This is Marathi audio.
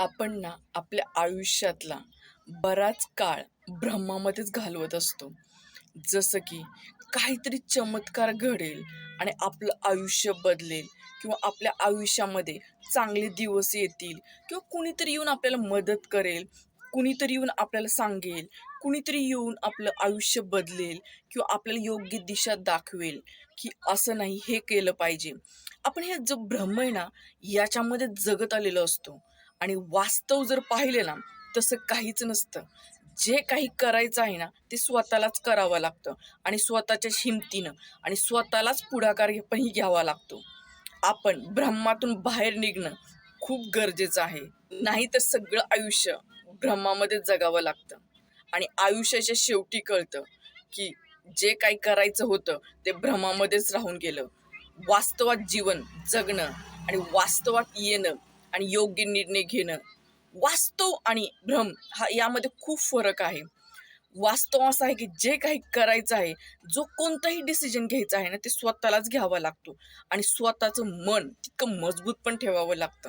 आपण ना आपल्या आयुष्यातला बराच काळ भ्रमामध्येच घालवत असतो. जसं की काहीतरी चमत्कार घडेल आणि आपलं आयुष्य बदलेल किंवा आपल्या आयुष्यामध्ये चांगले दिवस येतील किंवा कुणीतरी येऊन आपल्याला मदत करेल कुणीतरी येऊन आपल्याला सांगेल कुणीतरी येऊन आपलं आयुष्य बदलेल किंवा आपल्याला योग्य दिशा दाखवेल की असं नाही हे केलं पाहिजे. आपण हे जो भ्रम आहे ना याच्यामध्ये जगत आलेलो असतो. आणि वास्तव जर पाहिले ना तसं काहीच नसतं. जे काही करायचं आहे ना ते स्वतःलाच करावं लागतं. आणि स्वतःच्या हिमतीनं आणि स्वतःलाच पुढाकार घे- घ्यावा लागतो. आपण ब्रह्मातून बाहेर निघणं खूप गरजेचं आहे. नाही तर सगळं आयुष्य भ्रमामध्ये जगावं लागतं. आणि आयुष्याच्या शेवटी कळतं की जे काही करायचं होतं ते भ्रमामध्येच राहून गेलं. वास्तवात जीवन जगणं आणि वास्तवात येणं आणि योग्य निर्णय घेणं. वास्तव आणि भ्रम हा यामध्ये खूप फरक आहे. वास्तव असं आहे की जे काही करायचं आहे जो कोणताही डिसिजन घ्यायचा आहे ना ते स्वतःलाच घ्यावा लागतो. आणि स्वतःचं मन तितकं मजबूत पण ठेवावं लागतं.